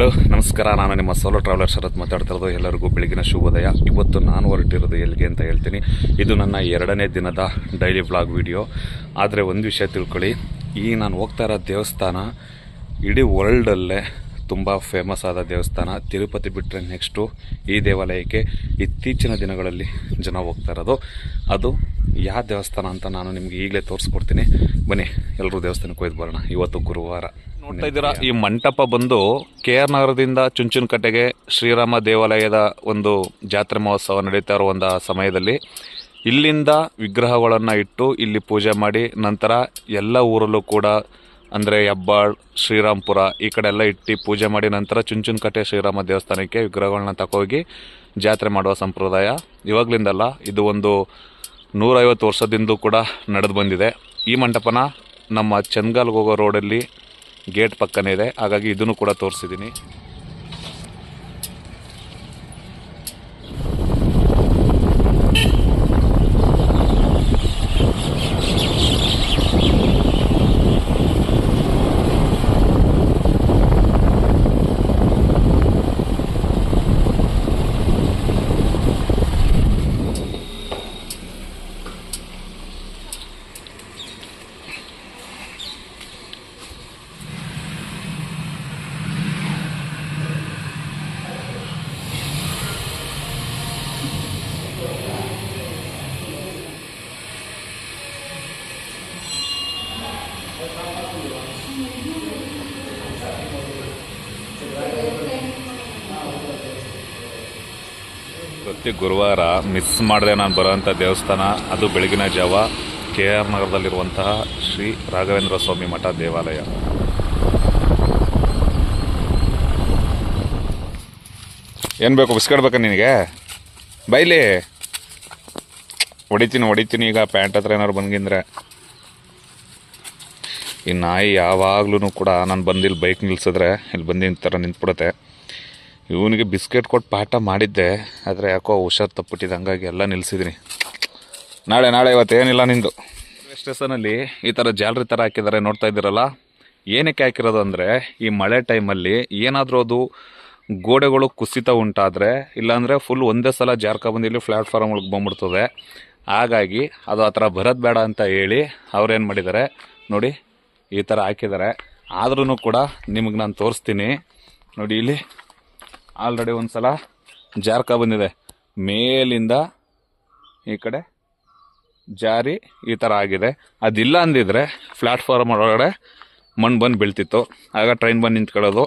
Hello, ನಮಸ್ಕಾರ. ನಾನು ನಿಮ್ಮ ಸೋಲೋ ಟ್ರಾವೆಲರ್ ಶರತ್ ಮಾತಾಡ್ತಾ ಇರೋದು. ಎಲ್ಲರಿಗೂ ಬೆಳಗಿನ ಶುಭೋದಯ ಇವತ್ತು ನಾನು ಹೊರಟಿರೋದು ಎಲ್ಲಿಗೆ ಅಂತ ಹೇಳ್ತೀನಿ. ಇದು ನನ್ನ ಎರಡನೇ ದಿನದ ಡೈಲಿ ವ್ಲಾಗ್ ವಿಡಿಯೋ ಆದರೆ ಒಂದು ವಿಷಯ ತಿಳ್ಕೊಳ್ಳಿ. ಈ ನಾನು ಹೋಗ್ತಾ ಇರೋ ದೇವಸ್ಥಾನ ಇಡೀ ವರ್ಲ್ಡಲ್ಲೇ ತುಂಬ ಫೇಮಸ್ ಆದ ದೇವಸ್ಥಾನ. ತಿರುಪತಿ ಬಿಟ್ಟರೆ ನೆಕ್ಸ್ಟು ಈ ದೇವಾಲಯಕ್ಕೆ ಇತ್ತೀಚಿನ ದಿನಗಳಲ್ಲಿ ಜನ ಹೋಗ್ತಾ ಇರೋದು. ಅದು ಯಾವ ದೇವಸ್ಥಾನ ಅಂತ ನಾನು ನಿಮಗೆ ಈಗಲೇ ತೋರಿಸ್ಕೊಡ್ತೀನಿ. ಬನ್ನಿ ಎಲ್ಲರೂ ದೇವಸ್ಥಾನಕ್ಕೆ ಹೋಯ್ತು ಬರೋಣ. ಇವತ್ತು ಗುರುವಾರ. ನೋಡ್ತಾ ಇದ್ದೀರಾ? ಈ ಮಂಟಪ ಬಂದು ಕೆ ಆರ್ ನಗರದಿಂದ ಚುಂಚುನಕಟ್ಟೆಗೆ ಶ್ರೀರಾಮ ದೇವಾಲಯದ ಒಂದು ಜಾತ್ರೆ ಮಹೋತ್ಸವ ನಡೀತಾ ಇರೋ ಒಂದು ಸಮಯದಲ್ಲಿ ಇಲ್ಲಿಂದ ವಿಗ್ರಹಗಳನ್ನು ಇಟ್ಟು ಇಲ್ಲಿ ಪೂಜೆ ಮಾಡಿ ನಂತರ ಎಲ್ಲ ಊರಲ್ಲೂ ಕೂಡ ಅಂದರೆ ಹೆಬ್ಬಾಳ್ ಶ್ರೀರಾಮ್ಪುರ ಈ ಕಡೆ ಎಲ್ಲ ಇಟ್ಟು ಪೂಜೆ ಮಾಡಿ ನಂತರ ಚುಂಚುನಕಟ್ಟೆ ಶ್ರೀರಾಮ ದೇವಸ್ಥಾನಕ್ಕೆ ವಿಗ್ರಹಗಳನ್ನ ತಗೋಗಿ ಜಾತ್ರೆ ಮಾಡುವ ಸಂಪ್ರದಾಯ ಇವಾಗಲಿಂದಲ್ಲ ಇದು ಒಂದು ನೂರೈವತ್ತು ವರ್ಷದಿಂದ ಕೂಡ ನಡೆದು ಬಂದಿದೆ. ಈ ಮಂಟಪನ ನಮ್ಮ ಚಂದಗಾಲ್ಗೆ ಹೋಗೋ ರೋಡಲ್ಲಿ ಗೇಟ್ ಪಕ್ಕನೇ ಇದೆ. ಹಾಗಾಗಿ ಇದನ್ನು ಕೂಡ ತೋರಿಸಿದ್ದೀನಿ. ಪ್ರತಿ ಗುರುವಾರ ಮಿಸ್ ಮಾಡದೆ ನಾನು ಬರೋವಂಥ ದೇವಸ್ಥಾನ, ಅದು ಬೆಳಗಿನ ಜಾವ ಕೆ ಆರ್ ನಗರದಲ್ಲಿರುವಂತಹ ಶ್ರೀ ರಾಘವೇಂದ್ರ ಸ್ವಾಮಿ ಮಠ ದೇವಾಲಯ. ಏನು ಬೇಕು, ಬಿಸ್ಕೆಟ್ ಬೇಕಾ ನಿನಗೆ? ಬೈಲಿ ಹೊಡಿತೀನಿ ಹೊಡಿತೀನಿ ಈಗ, ಪ್ಯಾಂಟ್ ಹತ್ರ ಏನಾದ್ರು ಬಂಗಿಂದ್ರೆ ಈ ನಾಯಿ ಯಾವಾಗ್ಲೂ ಕೂಡ ನಾನು ಬಂದಿಲ್ಲಿ ಬೈಕ್ ನಿಲ್ಸಿದ್ರೆ, ಇಲ್ಲಿ ಬಂದು ಥರ ನಿಂತ್ಬಿಡುತ್ತೆ. ಇವನಿಗೆ ಬಿಸ್ಕೆಟ್ ಕೊಟ್ಟು ಪಾಠ ಮಾಡಿದ್ದೆ, ಆದರೆ ಯಾಕೋ ಹುಷಾರು ತಪ್ಪಿಟ್ಟಿದ್ದು ಹಂಗಾಗಿ ಎಲ್ಲ ನಿಲ್ಲಿಸಿದ್ರಿ ನಾಳೆ ನಾಳೆ ಇವತ್ತು ಏನಿಲ್ಲ ನಿಂದು? ರೈಲ್ವೆ ಸ್ಟೇಷನಲ್ಲಿ ಈ ಥರ ಜಾಲರಿ ಥರ ಹಾಕಿದ್ದಾರೆ ನೋಡ್ತಾ ಇದ್ದೀರಲ್ಲ? ಏನಕ್ಕೆ ಹಾಕಿರೋದು ಅಂದರೆ, ಈ ಮಳೆ ಟೈಮಲ್ಲಿ ಏನಾದರೂ ಅದು ಗೋಡೆಗಳು ಕುಸಿತ ಉಂಟಾದರೆ, ಇಲ್ಲಾಂದರೆ ಫುಲ್ ಒಂದೇ ಸಲ ಜಾರ್ಕ ಇಲ್ಲಿ ಪ್ಲ್ಯಾಟ್ಫಾರ್ಮ್ ಒಳಗೆ ಬಂದ್ಬಿಡ್ತದೆ. ಹಾಗಾಗಿ ಅದು ಆ ಥರ ಬರೋದು ಬೇಡ ಅಂತ ಹೇಳಿ ಅವ್ರೇನು ಮಾಡಿದ್ದಾರೆ? ನೋಡಿ. ಈ ಥರ ಹಾಕಿದ್ದಾರೆ. ಆದ್ರೂ ಕೂಡ ನಿಮಗೆ ನಾನು ತೋರಿಸ್ತೀನಿ. ನೋಡಿ ಇಲ್ಲಿ ಆಲ್ರೆಡಿ ಒಂದು ಸಲ ಜಾರ್ಕ ಬಂದಿದೆ. ಮೇಲಿಂದ ಈ ಕಡೆ ಜಾರಿ ಈ ಥರ ಆಗಿದೆ. ಅದಿಲ್ಲ ಅಂದಿದ್ರೆ ಪ್ಲ್ಯಾಟ್ಫಾರ್ಮ್ ಒಳಗಡೆ ಮಣ್ಣು ಬಂದು ಬೀಳ್ತಿತ್ತು. ಆಗ ಟ್ರೈನ್ ಬಂದು ನಿಂತ್ಕೊಳ್ಳೋದು.